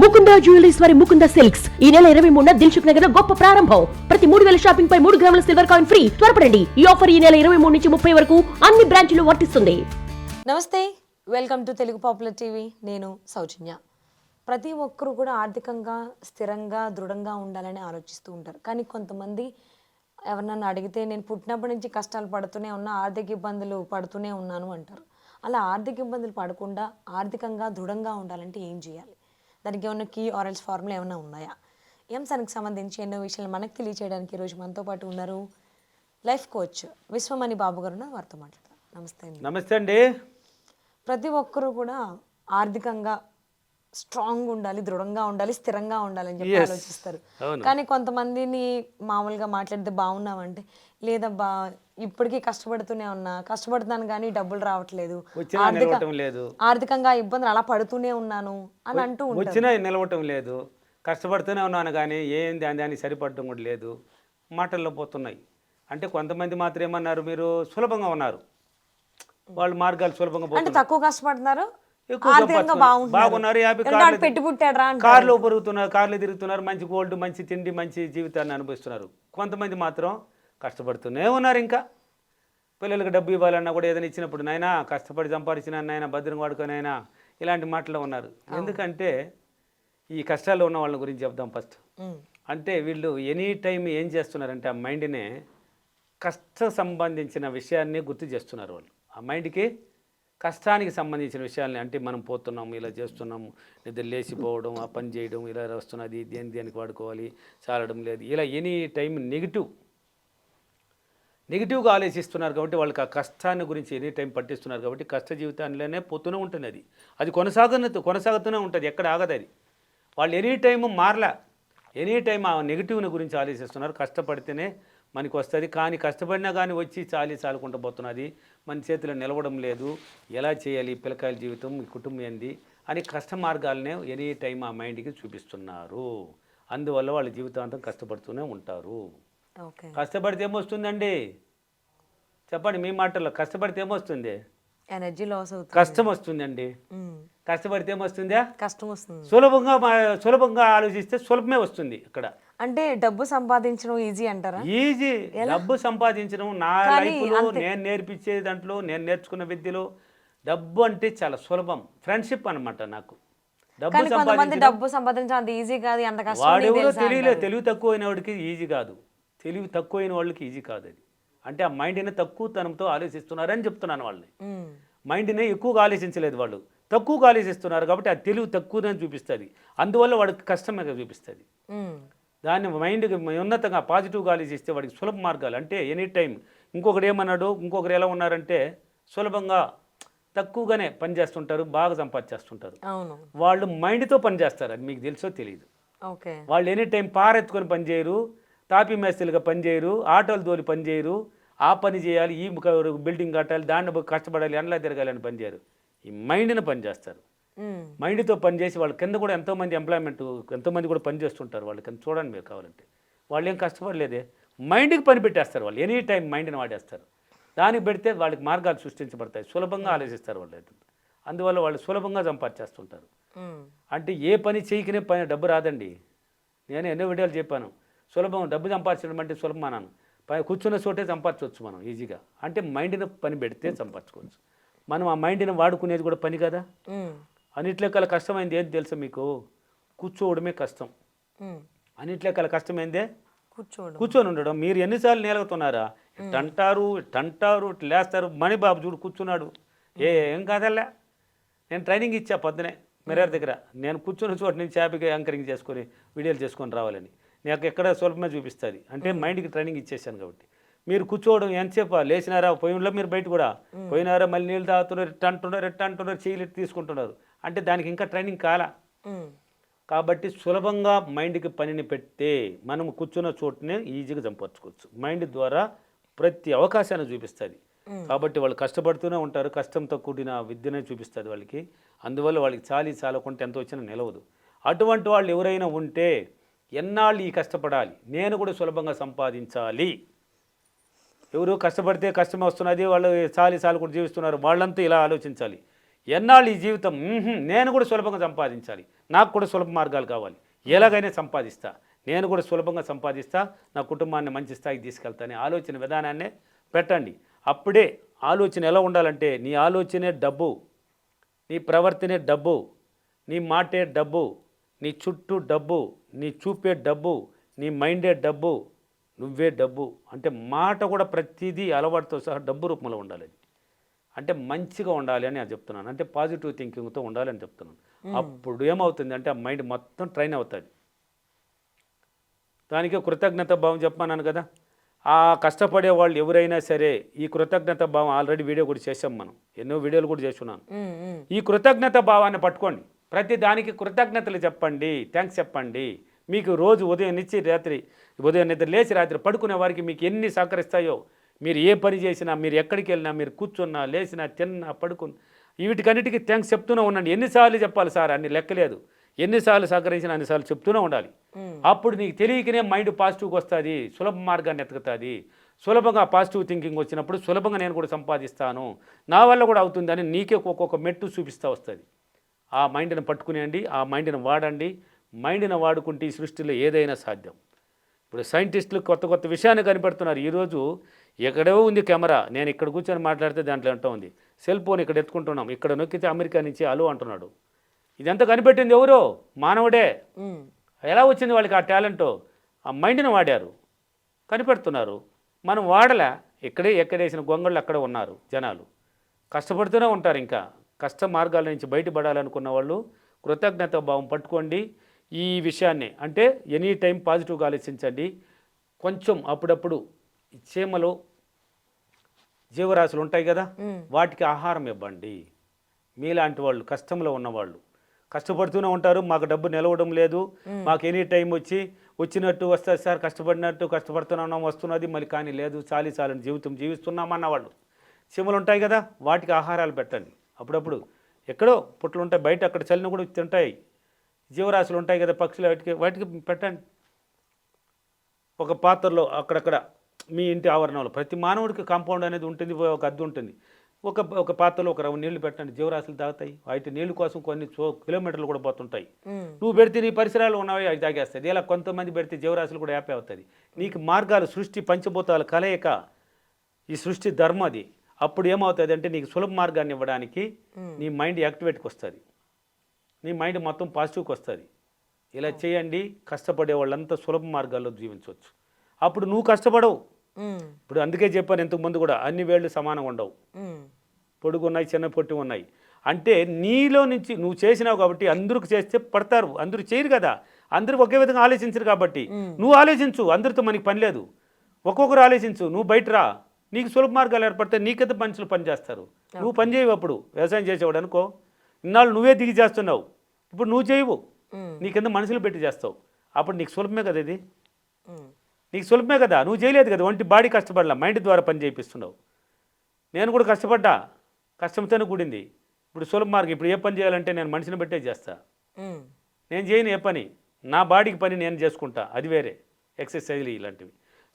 Mukunda jewelleries వారి Mukunda silks. ఈ నెల ఇరవై మూడున దిల్సుఖ్ నగర్లో గొప్ప ప్రారంభం. ప్రతి మూడు వేల షాపింగ్ పై మూడు గ్రాముల సిల్వర్ కాయిన్ ఫ్రీ. త్వరపడండి. ఈ ఆఫర్ ఈ నెల ఇరవై మూడు నుంచి ముప్పై వరకు అన్ని బ్రాంచ్లు వర్తిస్తుంది. నమస్తే. Welcome to Telugu popular TV. నేను సౌజన్య. ప్రతి ఒక్కరూ కూడా ఆర్థికంగా స్థిరంగా దృఢంగా ఉండాలని ఆలోచిస్తూ ఉంటారు. కానీ కొంతమంది ఎవరినన్నా అడిగితే నేను పుట్టినప్పటి నుంచి కష్టాలు పడుతూనే ఉన్నా ఆర్థిక ఇబ్బందులు పడుతూనే ఉన్నాను అంటారు. అలా ఆర్థిక ఇబ్బందులు పడకుండా ఆర్థికంగా దృఢంగా ఉండాలంటే ఏం చేయాలి? దానికి ఏమైనా కీ ఆరల్స్ ఫార్ములా ఏమైనా ఉన్నాయా? అంశానికి సంబంధించి ఎన్నో విషయాలు మనకు తెలియచేయడానికి ఈరోజు మనతో పాటు ఉన్నారు లైఫ్ కోచ్ విశ్వమణి బాబు గారు వారితో మాట్లాడతారు నమస్తే అండి. నమస్తే అండి. ప్రతి ఒక్కరూ కూడా ఆర్థికంగా స్ట్రాంగ్ ఉండాలి దృఢంగా ఉండాలి స్థిరంగా ఉండాలి అని చెప్పి. ఆలోచిస్తారు. కానీ కొంతమందిని మామూలుగా మాట్లాడితే బాగున్నామంటే లేదబ్బా ఇప్పటికీ కష్టపడుతూనే ఉన్నా కష్టపడుతున్నాను కానీ డబ్బులు రావట్లేదు ఆర్థికంగా ఇబ్బందులు అలా పడుతూనే ఉన్నాను అని అంటూ వచ్చినా నిలవటం లేదు. కష్టపడుతూనే ఉన్నాను కానీ ఏం దాని దానికి సరిపడటం కూడా లేదు. మాటల్లో పోతున్నాయి. అంటే కొంతమంది మాత్రం ఏమన్నారు మీరు సులభంగా ఉన్నారు. వాళ్ళు మార్గాలు సులభంగా అంటే తక్కువ కష్టపడుతున్నారు ఆర్థికంగా బాగున్నారు పెట్టి పుట్టాడు. కార్లో పెరుగుతున్నారు కార్లో తిరుగుతున్నారు మంచి గోల్డ్ మంచి తిండి మంచి జీవితాన్ని అనుభవిస్తున్నారు. కొంతమంది మాత్రం కష్టపడుతూనే ఉన్నారు ఇంకా. పిల్లలకి డబ్బు ఇవ్వాలన్నా కూడా ఏదైనా ఇచ్చినప్పుడు నాయనా కష్టపడి సంపాదించిన నాయన భద్రం వాడుకొని అయినా ఇలాంటి మాటలు ఉన్నారు. ఎందుకంటే ఈ కష్టాల్లో ఉన్న వాళ్ళ గురించి చెప్దాం ఫస్ట్. అంటే వీళ్ళు ఎనీ టైం ఏం చేస్తున్నారంటే ఆ మైండ్నే కష్ట సంబంధించిన విషయాన్ని గుర్తు చేస్తున్నారు వాళ్ళు. ఆ మైండ్కి కష్టానికి సంబంధించిన విషయాలని అంటే మనం పోతున్నాము ఇలా చేస్తున్నాము నిద్ర లేచిపోవడం ఆ పని చేయడం ఇలా వస్తున్నది దేని దేనికి వాడుకోవాలి చాలడం లేదు. ఇలా ఎనీ టైం నెగిటివ్ నెగిటివ్గా ఆలోచిస్తున్నారు కాబట్టి వాళ్ళకి ఆ కష్టాన్ని గురించి ఎనీ టైం పట్టిస్తున్నారు కాబట్టి కష్ట జీవితాల్లోనే పోతూనే ఉంటుంది అది. అది కొనసాగుతూ కొనసాగుతూనే ఉంటుంది ఎక్కడ ఆగదు అది. వాళ్ళు ఎనీ టైం మారలా ఎనీ టైం ఆ నెగిటివ్ని గురించి ఆలోచిస్తున్నారు కష్టపడితేనే మనకి వస్తుంది కానీ కష్టపడినా కానీ వచ్చి చాలి చాలుకుంటూ పోతున్నది. మన చేతిలో నిలవడం లేదు. ఎలా చేయాలి ఈ పిల్లకాయల జీవితం ఈ కుటుంబం ఏంది అని కష్ట మార్గాలనే ఎనీ టైం ఆ మైండ్కి చూపిస్తున్నారు. అందువల్ల వాళ్ళ జీవితాంతం కష్టపడుతూనే ఉంటారు. కష్టపడితే ఏమొస్తుందండి? చెప్పండి మీ మాటల్లో కష్టపడితే ఏమొస్తుంది? ఎనర్జీ లాస్ అవుతుంది. కష్టం వస్తుందండి కష్టపడితే ఏమొస్తుందా? కష్టం వస్తుంది సులభంగా సులభంగా ఆలోచిస్తే సులభమే వస్తుంది ఇక్కడ. అంటే డబ్బు సంపాదించడం ఈజీ అంటారా? ఈజీ డబ్బు సంపాదించడం నా లైఫ్లో నేను నేర్పించే దాంట్లో నేను నేర్చుకున్న విద్యలో డబ్బు అంటే చాలా సులభం. ఫ్రెండ్షిప్ అన్నమాట నాకు. డబ్బు సంపాదించడం డబ్బు సంపాదించడం అంత ఈజీ కాదు అంత వాడెవరో తెలియలే. తెలివి తక్కువైన వాడికి ఈజీ కాదు. తెలివి తక్కువైన వాళ్ళకి ఈజీ కాదు అది. అంటే ఆ మైండ్ని తక్కువతనంతో ఆలోచిస్తున్నారని చెప్తున్నాను వాళ్ళని. మైండ్ని ఎక్కువగా ఆలోచించలేదు వాళ్ళు. తక్కువగా ఆలోచిస్తున్నారు కాబట్టి ఆ తెలివి తక్కువదని చూపిస్తుంది. అందువల్ల వాడికి కష్టంగా చూపిస్తుంది. దాన్ని మైండ్కి ఉన్నతంగా పాజిటివ్గా ఆలోచిస్తే వాడికి సులభ మార్గాలు. అంటే ఎనీ టైం ఇంకొకరు ఏమన్నాడు ఇంకొకరు ఎలా ఉన్నారంటే సులభంగా తక్కువగానే పని చేస్తుంటారు బాగా సంపాదించేస్తుంటారు. అవును. వాళ్ళు మైండ్తో పని చేస్తారు అది మీకు తెలుసో తెలియదు ఓకే. వాళ్ళు ఎనీ టైం పారెత్తుకొని పని చేయరు తాపీ మేస్త్రీలుగా పని చేయరు ఆటోలు తోలి పని చేయరు ఆ పని చేయాలి ఈ బిల్డింగ్ కట్టాలి దాన్ని కష్టపడాలి ఎండలా తిరగాలని పని చేయరు. ఈ మైండ్ని పని చేస్తారు. ఉమ్, మైండ్తో పని చేసి వాళ్ళ కింద కూడా ఎంతోమంది ఎంప్లాయ్మెంట్ ఎంతోమంది కూడా పని చేస్తుంటారు వాళ్ళ. కింద చూడండి మీరు కావాలంటే. వాళ్ళు ఏం కష్టపడలేదే. మైండ్కి పని పెట్టేస్తారు వాళ్ళు. ఎనీ టైం మైండ్ని వాడేస్తారు. దానికి పెడితే వాళ్ళకి మార్గాలు సృష్టించబడతాయి. సులభంగా ఆలోచిస్తారు వాళ్ళు అయితే. అందువల్ల వాళ్ళు సులభంగా సంపాదించేస్తుంటారు. అంటే ఏ పని చేయకనే పని డబ్బు రాదండి. నేను ఎన్నో వీడియోలు చెప్పాను. సులభం డబ్బు సంపాదించడం అంటే సులభం అన్నాను. పై కూర్చున్న చోటే సంపాదించవచ్చు మనం ఈజీగా. అంటే మైండ్ని పని పెడితే సంపాదించుకోవచ్చు. మనం ఆ మైండ్ని వాడుకునేది కూడా పని కదా? అన్నిట్లో కల కష్టమైంది ఏంటి తెలుసా మీకు? కూర్చోవడమే కష్టం. అన్నిట్లో కల కష్టమైందే? కూర్చోడు కూర్చొని ఉండడం. మీరు ఎన్నిసార్లు నేలగుతున్నారా? ఇట్ అంటారు ఇట్ అంటారు ఇట్ లేస్తారు మణిబాబు చూడు కూర్చున్నాడు. ఏ ఏం కాదల్లా? నేను ట్రైనింగ్ ఇచ్చా పొద్దునే మిర్రర్ దగ్గర. నేను కూర్చున్న చోట నుంచి హ్యాపీగా యాంకరింగ్ చేసుకొని వీడియోలు చేసుకొని రావాలని. నాకు ఎక్కడ సులభమే చూపిస్తుంది. అంటే మైండ్కి ట్రైనింగ్ ఇచ్చేసాను కాబట్టి. మీరు కూర్చోవడం ఎంతసేపు? లేచినారా? పోయినలో మీరు బయట కూడా. పోయినారా? మళ్ళీ నీళ్ళు తాగుతున్నారు ఇట్ట అంటున్నారు ఇట్ట అంటున్నారు చేయలు తీసుకుంటున్నారు. అంటే దానికి ఇంకా ట్రైనింగ్ కాలా? కాబట్టి సులభంగా మైండ్కి పనిని పెడితే మనం కూర్చున్న చోటునే ఈజీగా సంపర్చుకోవచ్చు మైండ్ ద్వారా ప్రతి అవకాశాన్ని చూపిస్తుంది. కాబట్టి వాళ్ళు కష్టపడుతూనే ఉంటారు కష్టంతో కూడిన విద్యనే చూపిస్తుంది వాళ్ళకి. అందువల్ల వాళ్ళకి చాలి చాలకుంటే ఎంత వచ్చినా నిలవదు. అటువంటి వాళ్ళు ఎవరైనా ఉంటే ఎన్నాళ్ళు ఈ కష్టపడాలి? నేను కూడా సులభంగా సంపాదించాలి. ఎవరు కష్టపడితే కష్టం వస్తున్నది వాళ్ళు చాలి చాలు కూడా జీవిస్తున్నారు వాళ్ళంతా ఇలా ఆలోచించాలి. ఎన్నాళ్ళు ఈ జీవితం? నేను కూడా సులభంగా సంపాదించాలి. నాకు కూడా సులభ మార్గాలు కావాలి. ఎలాగైనా సంపాదిస్తా. నేను కూడా సులభంగా సంపాదిస్తా. నా కుటుంబాన్ని మంచి స్థాయికి తీసుకెళ్తానే ఆలోచన విధానాన్నే పెట్టండి. అప్పుడే ఆలోచన ఎలా ఉండాలంటే నీ ఆలోచనే డబ్బు నీ ప్రవర్తనే డబ్బు నీ మాటే డబ్బు నీ చుట్టూ డబ్బు నీ చూపే డబ్బు నీ మైండే డబ్బు నువ్వే డబ్బు. అంటే మాట కూడా ప్రతిదీ అలవాటుతో సహా డబ్బు రూపంలో ఉండాలి అంటే మంచిగా ఉండాలి అని నేను చెప్తున్నాను. అంటే పాజిటివ్ థింకింగ్తో ఉండాలి అని చెప్తున్నాను. అప్పుడు ఏమవుతుంది అంటే ఆ మైండ్ మొత్తం ట్రైన్ అవుతుంది. దానికి కృతజ్ఞత భావం చెప్పమన్నాను కదా. ఆ కష్టపడే వాళ్ళు ఎవరైనా సరే ఈ కృతజ్ఞత భావం ఆల్రెడీ వీడియో కూడా చేసాం మనం. ఎన్నో వీడియోలు కూడా చేస్తున్నాను. ఈ కృతజ్ఞత భావాన్ని పట్టుకోండి. ప్రతి దానికి కృతజ్ఞతలు చెప్పండి థ్యాంక్స్ చెప్పండి. మీకు రోజు ఉదయం నుంచి రాత్రి ఉదయం నిద్ర లేచి రాత్రి పడుకునే వారికి మీకు ఎన్ని సహకరిస్తాయో మీరు ఏ పని చేసినా మీరు ఎక్కడికి వెళ్ళినా మీరు కూర్చున్నా లేచినా తిన్నా పడుకున్నా వీటికన్నిటికీ థ్యాంక్స్ చెప్తూనే ఉండండి. ఎన్నిసార్లు చెప్పాలి సార్? అన్ని లెక్కలేదు. ఎన్నిసార్లు సహకరించినా అన్నిసార్లు చెప్తూనే ఉండాలి. అప్పుడు నీకు తెలియకనే మైండ్ పాజిటివ్కి వస్తుంది సులభ మార్గాన్ని ఎతుకుతుంది. సులభంగా పాజిటివ్ థింకింగ్ వచ్చినప్పుడు సులభంగా నేను కూడా సంపాదిస్తాను. నా వల్ల కూడా అవుతుందని నీకే ఒక్కొక్క మెట్టు చూపిస్తూ వస్తుంది. ఆ మైండ్ని పట్టుకునేయండి ఆ మైండ్ని వాడండి. మైండ్ని వాడుకుంటే ఈ సృష్టిలో ఏదైనా సాధ్యం. ఇప్పుడు సైంటిస్టులు కొత్త కొత్త విషయాన్ని కనిపెడుతున్నారు. ఈరోజు ఎక్కడో ఉంది కెమెరా. నేను ఇక్కడ కూర్చొని మాట్లాడితే దాంట్లో అంటూ ఉంది. సెల్ ఫోన్ ఇక్కడ ఎత్తుకుంటున్నాం. ఇక్కడ నొక్కితే అమెరికా నుంచి అలో అంటున్నాడు. ఇదంతా కనిపెట్టింది ఎవరో? మానవుడే. ఎలా వచ్చింది వాళ్ళకి ఆ టాలెంట్? ఆ మైండ్ని వాడారు. కనిపెడుతున్నారు. మనం వాడలే. ఇక్కడే ఎక్కడేసిన గొంగళ్ళు అక్కడ ఉన్నారు జనాలు. కష్టపడుతూనే ఉంటారు ఇంకా. కష్ట మార్గాల నుంచి బయటపడాలనుకున్న వాళ్ళు కృతజ్ఞత భావం పట్టుకోండి. ఈ విషయాన్ని అంటే ఎనీ టైం పాజిటివ్గా ఆలోచించండి. కొంచెం అప్పుడప్పుడు చీమలు జీవరాశులు ఉంటాయి కదా వాటికి ఆహారం ఇవ్వండి. మీలాంటి వాళ్ళు కష్టంలో ఉన్నవాళ్ళు. కష్టపడుతూనే ఉంటారు మాకు డబ్బు నిలవడం లేదు. మాకు ఎనీ టైం వచ్చి వచ్చినట్టు వస్తుంది సార్ కష్టపడినట్టు కష్టపడుతున్నాం వస్తున్నది మళ్ళీ కానీ లేదు చాలి చాలని జీవితం జీవిస్తున్నామన్న వాళ్ళు చీమలు ఉంటాయి కదా వాటికి ఆహారాలు పెట్టండి. అప్పుడప్పుడు ఎక్కడో పుట్లు ఉంటాయి బయట అక్కడ చలిని కూడా తింటాయి. జీవరాశులు ఉంటాయి కదా పక్షులు వాటికి వాటికి పెట్టండి. ఒక పాత్రలో అక్కడక్కడ మీ ఇంటి ఆవరణలో ప్రతి మానవుడికి కాంపౌండ్ అనేది ఉంటుంది ఒక అద్దు ఉంటుంది. ఒక ఒక పాత్రలో ఒక రవ్వ నీళ్ళు పెట్టండి జీవరాశులు తాగుతాయి. వాటి నీళ్ళు కోసం కొన్ని కిలోమీటర్లు కూడా పోతుంటాయి. నువ్వు పెడితే నీ పరిసరాలు ఉన్నవి అవి తాగేస్తుంది ఇలా కొంతమంది పెడితే జీవరాశులు కూడా యాపే అవుతుంది నీకు మార్గాలు సృష్టి పంచభూతాల కలయిక ఈ సృష్టి ధర్మం అది. అప్పుడు ఏమవుతుంది అంటే నీకు సులభ మార్గాన్ని ఇవ్వడానికి నీ మైండ్ యాక్టివేట్కి వస్తుంది. నీ మైండ్ మొత్తం పాజిటివ్కి వస్తుంది. ఇలా చేయండి కష్టపడే వాళ్ళంతా సులభ మార్గాల్లో జీవించవచ్చు. అప్పుడు నువ్వు కష్టపడవు. ఇప్పుడు అందుకే చెప్పాను ఇంతకు ముందు కూడా అన్ని వేళ్ళు సమానంగా ఉండవు. ఉమ్. పొడుగు ఉన్నాయి చిన్న పొట్టి ఉన్నాయి. అంటే నీలో నుంచి నువ్వు చేసినావు కాబట్టి అందరికి చేస్తే పడతారు. అందరూ చేయరు కదా. అందరూ ఒకే విధంగా ఆలోచించరు కాబట్టి. నువ్వు ఆలోచించు అందరితో మనకి పని లేదు. ఒక్కొక్కరు ఆలోచించు నువ్వు బయట రా. నీకు సులభ మార్గాలు ఏర్పడితే నీకెంత మనుషులు పని చేస్తారు. నువ్వు పని చేయవు అప్పుడు. వ్యవసాయం చేసేవాడు అనుకో ఇన్నాళ్ళు నువ్వే దిగి చేస్తున్నావు. ఇప్పుడు నువ్వు చేయవు. ఉమ్. నీకెంత మనుషులు పెట్టి చేస్తావు. అప్పుడు నీకు సులభమే కదా ఇది. నీకు సులభమే కదా? నువ్వు చేయలేదు కదా? ఒంటి బాడీ కష్టపడలా మైండ్ ద్వారా పని చేయిస్తున్నావు నేను కూడా కష్టపడ్డా. కష్టంతోనే కూడింది. ఇప్పుడు సులభ మార్గం ఇప్పుడు ఏ పని చేయాలంటే నేను మనిషిని బట్టే చేస్తా. నేను చేయను ఏ పని నా బాడీకి పని నేను చేసుకుంటా. అది వేరే. ఎక్సర్సైజ్లు ఇలాంటివి.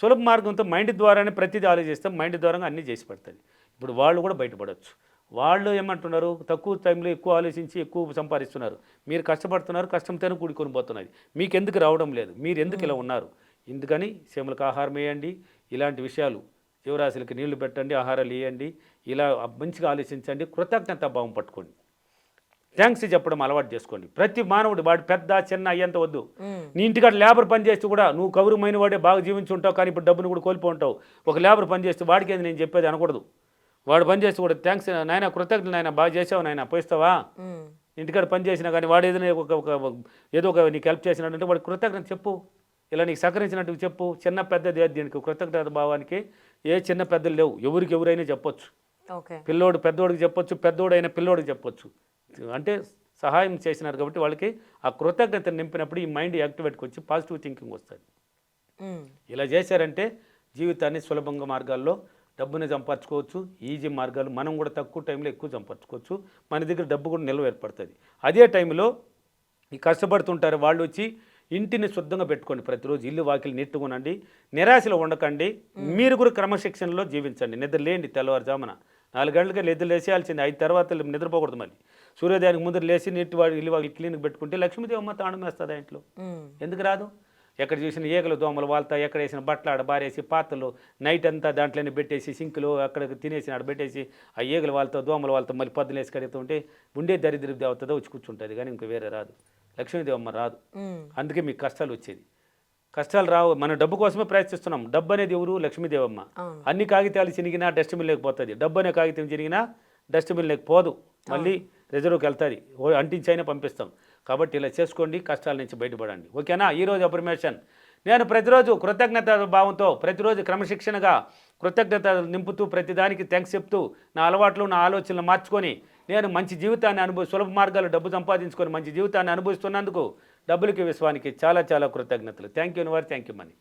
సులభ మార్గంతో మైండ్ ద్వారానే ప్రతిదీ ఆలోచిస్తే మైండ్ ద్వారా అన్నీ చేసి పెడతాయి ఇప్పుడు వాళ్ళు కూడా బయటపడవచ్చు వాళ్ళు ఏమంటున్నారు? తక్కువ టైంలో ఎక్కువ ఆలోచించి ఎక్కువ సంపాదిస్తున్నారు. మీరు కష్టపడుతున్నారు కష్టంతోనే కూడుకొని పోతున్నది. మీకు ఎందుకు రావడం లేదు? మీరు ఎందుకు ఇలా ఉన్నారు? ఎందుకని సీమలకు ఆహారం వేయండి. ఇలాంటి విషయాలు జీవరాశులకి నీళ్ళు పెట్టండి ఆహారాలు వేయండి. ఇలా మంచిగా ఆలోచించండి. కృతజ్ఞత భావం పట్టుకోండి. థ్యాంక్స్ చెప్పడం అలవాటు చేసుకోండి. ప్రతి మానవుడు వాడు పెద్ద చిన్న అయ్యేంత వద్దు. నీ ఇంటికాడ లేబర్ పని చేస్తూ కూడా నువ్వు కౌరమైన వాడే బాగా జీవించి ఉంటావు కానీ ఇప్పుడు డబ్బును కూడా కోల్పో ఉంటావు. ఒక లేబర్ పని చేస్తే వాడికి ఏది నేను చెప్పేది అనకూడదు. వాడు పని చేస్తే కూడా థ్యాంక్స్ నాయన కృతజ్ఞతలు నాయన బాగా చేసావు నాయన పోయిస్తావా. ఇంటికాడ పని చేసినా కానీ వాడు ఏదైనా ఒక ఏదో ఒక నీకు హెల్ప్ చేసినట్టు వాడు కృతజ్ఞత చెప్పు. ఇలా నీకు సహకరించినట్టు చెప్పు. చిన్న పెద్దది ఏది దీనికి కృతజ్ఞత భావానికి ఏ చిన్న పెద్దలు లేవు. ఎవరికి ఎవరైనా చెప్పొచ్చు. పిల్లోడు పెద్దోడికి చెప్పొచ్చు పెద్దోడు అయిన పిల్లోడికి చెప్పొచ్చు. అంటే సహాయం చేసినారు కాబట్టి వాళ్ళకి ఆ కృతజ్ఞత నింపినప్పుడు ఈ మైండ్ యాక్టివేట్కి వచ్చి పాజిటివ్ థింకింగ్ వస్తుంది. ఇలా చేశారంటే జీవితాన్ని సులభంగా మార్గాల్లో డబ్బుని సంపాదించుకోవచ్చు ఈజీ మార్గాలు మనం కూడా తక్కువ టైంలో ఎక్కువ సంపాదించుకోవచ్చు మన దగ్గర డబ్బు కూడా నిల్వ ఏర్పడుతుంది. అదే టైంలో ఈ కష్టపడుతుంటారు వాళ్ళు వచ్చి ఇంటిని శుద్ధంగా పెట్టుకోండి ప్రతిరోజు. ఇల్లు వాకిలు నీట్గా ఉండండి నిరాశలో ఉండకండి. మీరు కూడా క్రమశిక్షణలో జీవించండి. నిద్ర లేండి తెల్లవారుజామున. నాలుగు గంటలకి నిద్ర లేసేయాల్సింది ఐదు తర్వాత నిద్రపోకూడదు మళ్ళీ. సూర్యోదయానికి ముందు లేచి నీటి వాడి ఇల్లు వాకి క్లీన్కి పెట్టుకుంటే లక్ష్మీదేవి అమ్మ తాళం వేస్తుంది ఆ ఇంట్లో. ఎందుకు రాదు? ఎక్కడ చూసిన ఈగలు దోమలు వాళ్తా ఎక్కడ వేసిన బట్టలు ఆడ బారేసి పాత్రలు నైట్ అంతా దాంట్లోనే పెట్టేసి సింకులు అక్కడ తినేసి ఆడ పెట్టేసి ఆ ఈగలు వాళ్ళతో దోమలు వాళ్ళతో మళ్ళీ పొద్దున వేసి కడుగుతూ ఉంటే ఉండే దరిద్ర దేవతదో వచ్చి కూర్చుంటుంది. కానీ ఇంక వేరే రాదు. లక్ష్మీదేవి అమ్మ రాదు. అందుకే మీకు కష్టాలు వచ్చేది. కష్టాలు రావు. మన డబ్బు కోసమే ప్రయత్నిస్తున్నాం. డబ్బు అనేది ఎవరు? లక్ష్మీదేవమ్మ. అన్ని కాగితాలు చినిగినా డస్ట్బిన్ లేకపోతుంది డబ్బు అనే కాగితం చినిగినా డస్ట్బిన్ లేకపోదు మళ్ళీ రిజర్వ్కి వెళ్తుంది. అంటించైనా పంపిస్తాం. కాబట్టి ఇలా చేసుకోండి కష్టాల నుంచి బయటపడండి. ఓకేనా? ఈరోజు అప్రిమేషన్ నేను ప్రతిరోజు కృతజ్ఞత భావంతో ప్రతిరోజు క్రమశిక్షణగా కృతజ్ఞత నింపుతూ ప్రతిదానికి థ్యాంక్స్ చెప్తూ నా అలవాట్లు నా ఆలోచనలు మార్చుకొని నేను మంచి జీవితాన్ని అనుభవి సులభ మార్గాలు డబ్బు సంపాదించుకొని మంచి జీవితాన్ని అనుభవిస్తున్నందుకు డబ్బులకి విశ్వానికి చాలా చాలా కృతజ్ఞతలు. Thank you your thank you money